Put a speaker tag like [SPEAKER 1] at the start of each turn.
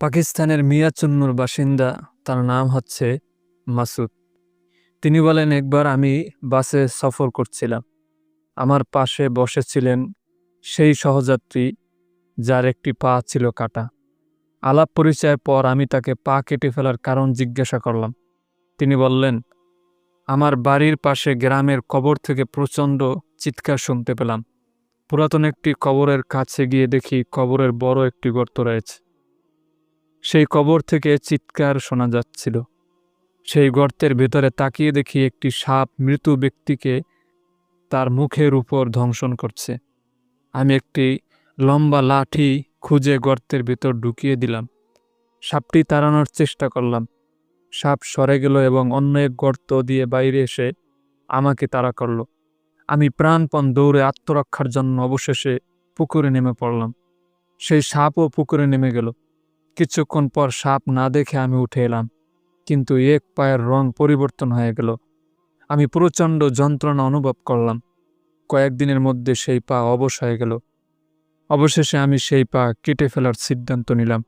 [SPEAKER 1] পাকিস্তানের মিয়াচুন্নুর বাসিন্দা, তার নাম হচ্ছে মাসুদ। তিনি বলেন, একবার আমি বাসে সফর করছিলাম। আমার পাশে বসেছিলেন সেই সহযাত্রী, যার একটি পা ছিল কাটা। আলাপ পরিচয়ের পর আমি তাকে পা কেটে ফেলার কারণ জিজ্ঞাসা করলাম। তিনি বললেন, আমার বাড়ির পাশে গ্রামের কবর থেকে প্রচণ্ড চিৎকার শুনতে পেলাম। পুরাতন একটি কবরের কাছে গিয়ে দেখি কবরের বড় একটি গর্ত রয়েছে। সেই কবর থেকে চিৎকার শোনা যাচ্ছিল। সেই গর্তের ভেতরে তাকিয়ে দেখি একটি সাপ মৃত ব্যক্তিকে তার মুখের উপর ধ্বংসন করছে। আমি একটি লম্বা লাঠি খুঁজে গর্তের ভেতর ঢুকিয়ে দিলাম। সাপটি তাড়ানোর চেষ্টা করলাম। সাপ সরে গেল এবং অন্য এক গর্ত দিয়ে বাইরে এসে আমাকে তাড়া করল। আমি প্রাণপণ দৌড়ে আত্মরক্ষার জন্য অবশেষে পুকুরে নেমে পড়লাম। সেই সাপও পুকুরে নেমে গেল। কিছুক্ষণ পর সাপ না দেখে আমি উঠে এলাম, কিন্তু এক পায়ের রং পরিবর্তন হয়ে গেল। আমি প্রচণ্ড যন্ত্রণা অনুভব করলাম। কয়েকদিনের মধ্যে সেই পা অবশ হয়ে গেল। অবশেষে আমি সেই পা কেটে ফেলার সিদ্ধান্ত নিলাম।